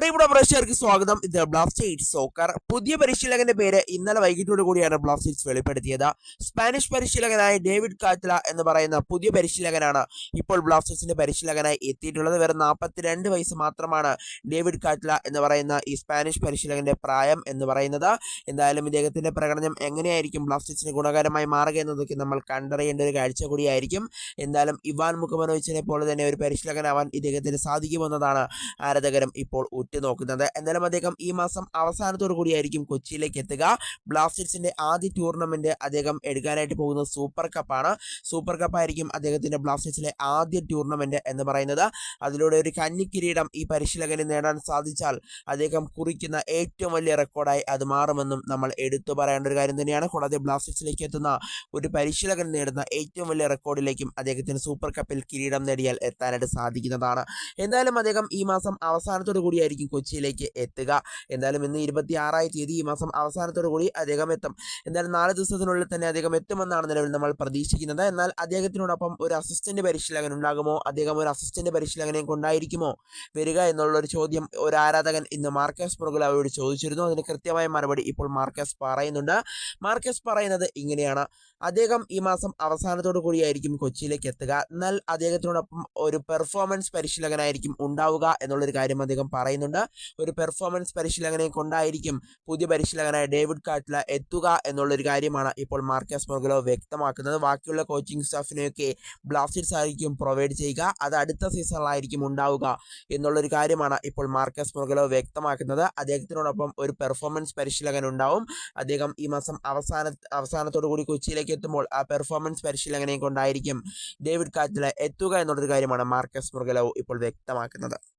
പ്രിയപ്പെട്ട പ്രേക്ഷകർക്ക് സ്വാഗതം. ഇത് ബ്ലാസ്റ്റേഴ്സ് സോക്കർ പുതിയ പരിശീലകന്റെ പേര് ഇന്നലെ വൈകിട്ടോട് കൂടിയാണ് ബ്ലാസ്റ്റേഴ്സ് വെളിപ്പെടുത്തിയത്. സ്പാനിഷ് പരിശീലകനായ ഡേവിഡ് കാറ്റ്ല എന്ന് പറയുന്ന പുതിയ പരിശീലകനാണ് ഇപ്പോൾ ബ്ലാസ്റ്റേഴ്സിന്റെ പരിശീലകനായി എത്തിയിട്ടുള്ളത്. വെറും നാൽപ്പത്തിരണ്ട് വയസ്സ് മാത്രമാണ് ഡേവിഡ് കാറ്റ്ല എന്ന് പറയുന്ന ഈ സ്പാനിഷ് പരിശീലകന്റെ പ്രായം എന്ന് പറയുന്നത്. എന്തായാലും ഇദ്ദേഹത്തിന്റെ പ്രകടനം എങ്ങനെയായിരിക്കും ബ്ലാസ്റ്റേഴ്സിന് ഗുണകരമായി മാറുക എന്നതൊക്കെ നമ്മൾ കണ്ടറിയേണ്ട ഒരു കാഴ്ച കൂടിയായിരിക്കും. എന്തായാലും ഇവാൻ മുഖമനോവിച്ചിനെ പോലെ തന്നെ ഒരു പരിശീലകനാവാൻ ഇദ്ദേഹത്തിന് സാധിക്കുമെന്നതാണ് ആരാധകരും ഇപ്പോൾ ഉറ്റുനോക്കുന്നത് എന്നാലും അദ്ദേഹം ഈ മാസം അവസാനത്തോടു കൂടിയായിരിക്കും കൊച്ചിയിലേക്ക് എത്തുക. ബ്ലാസ്റ്റേഴ്സിന്റെ ആദ്യ ടൂർണമെന്റ് അദ്ദേഹം എടുക്കാനായിട്ട് പോകുന്നത് സൂപ്പർ കപ്പാണ് സൂപ്പർ കപ്പ് ആയിരിക്കും അദ്ദേഹത്തിന്റെ ബ്ലാസ്റ്റേഴ്സിലെ ആദ്യ ടൂർണമെന്റ് എന്ന് പറയുന്നത്. അതിലൂടെ ഒരു കന്നി കിരീടം ഈ പരിശീലകന് നേടാൻ സാധിച്ചാൽ അദ്ദേഹം കുറിക്കുന്ന ഏറ്റവും വലിയ റെക്കോർഡായി അത് മാറുമെന്നും നമ്മൾ എടുത്തു പറയേണ്ട ഒരു കാര്യം തന്നെയാണ്. കൂടാതെ ബ്ലാസ്റ്റേഴ്സിലേക്ക് എത്തുന്ന ഒരു പരിശീലകൻ നേടുന്ന ഏറ്റവും വലിയ റെക്കോർഡിലേക്കും അദ്ദേഹത്തിന് സൂപ്പർ കപ്പിൽ കിരീടം നേടിയാൽ എത്താനായിട്ട് സാധിക്കുന്നതാണ്. എന്തായാലും അദ്ദേഹം ഈ മാസം അവസാനത്തോടു കൂടിയായിരിക്കും കൊച്ചിയിലേക്ക് എത്തുക. എന്തായാലും ഇന്ന് ഇരുപത്തി ആറായ തീയതി ഈ മാസം അവസാനത്തോടു കൂടി അദ്ദേഹം എത്തും. എന്തായാലും നാല് ദിവസത്തിനുള്ളിൽ തന്നെ അദ്ദേഹം എത്തുമെന്നാണ് നിലവിൽ നമ്മൾ പ്രതീക്ഷിക്കുന്നത്. എന്നാൽ അദ്ദേഹത്തിനോടൊപ്പം ഒരു അസിസ്റ്റന്റ് പരിശീലകൻ ഉണ്ടാകുമോ? അദ്ദേഹം ഒരു അസിസ്റ്റന്റ് പരിശീലകനെ കൊണ്ടായിരിക്കുമോ? വരിക എന്നുള്ള ഒരു ചോദ്യം ഒരു ആരാധകൻ ഇന്ന് മാർക്കസ് അവരോട് ചോദിച്ചിരുന്നു. അതിന് കൃത്യമായ മറുപടി ഇപ്പോൾ മാർക്കസ് പറയുന്നുണ്ട്. മാർക്കസ് പറയുന്നത് ഇങ്ങനെയാണ്. അദ്ദേഹം ഈ മാസം അവസാനത്തോടു കൂടിയായിരിക്കും കൊച്ചിയിലേക്ക് എത്തുക. എന്നാൽ അദ്ദേഹത്തിനോടൊപ്പം ഒരു പെർഫോമൻസ് പരിശീലകനായിരിക്കും ഉണ്ടാവുക എന്നുള്ളൊരു കാര്യം അദ്ദേഹം പറയുന്നുണ്ട്. ഒരു പെർഫോമൻസ് പരിശീലകനെ കൊണ്ടായിരിക്കും പുതിയ പരിശീലകനായ ഡേവിഡ് കാട്ടില എത്തുക എന്നുള്ളൊരു കാര്യമാണ് ഇപ്പോൾ മാർക്കസ് മോഗലോ വ്യക്തമാക്കുന്നത്. ബാക്കിയുള്ള കോച്ചിങ് സ്റ്റാഫിനെയൊക്കെ ബ്ലാസ്റ്റേഴ്സ് ആയിരിക്കും പ്രൊവൈഡ് ചെയ്യുക. അത് അടുത്ത സീസണിലായിരിക്കും ഉണ്ടാവുക എന്നുള്ളൊരു കാര്യമാണ് ഇപ്പോൾ മാർക്കസ് മോഗലോ വ്യക്തമാക്കുന്നത്. അദ്ദേഹത്തിനോടൊപ്പം ഒരു പെർഫോമൻസ് പരിശീലകൻ ഉണ്ടാവും അദ്ദേഹം ഈ മാസം അവസാന അവസാനത്തോടു കൂടി കൊച്ചിയിലേക്ക് എത്തുമ്പോൾ ആ പെർഫോമൻസ് പരിശീലകനെ കൊണ്ടായിരിക്കും ഡേവിഡ് കാറ്റില എത്തുക എന്നുള്ളൊരു കാര്യമാണ് മാർക്കസ് മൊർഗലോ ഇപ്പോൾ വ്യക്തമാക്കുന്നത്.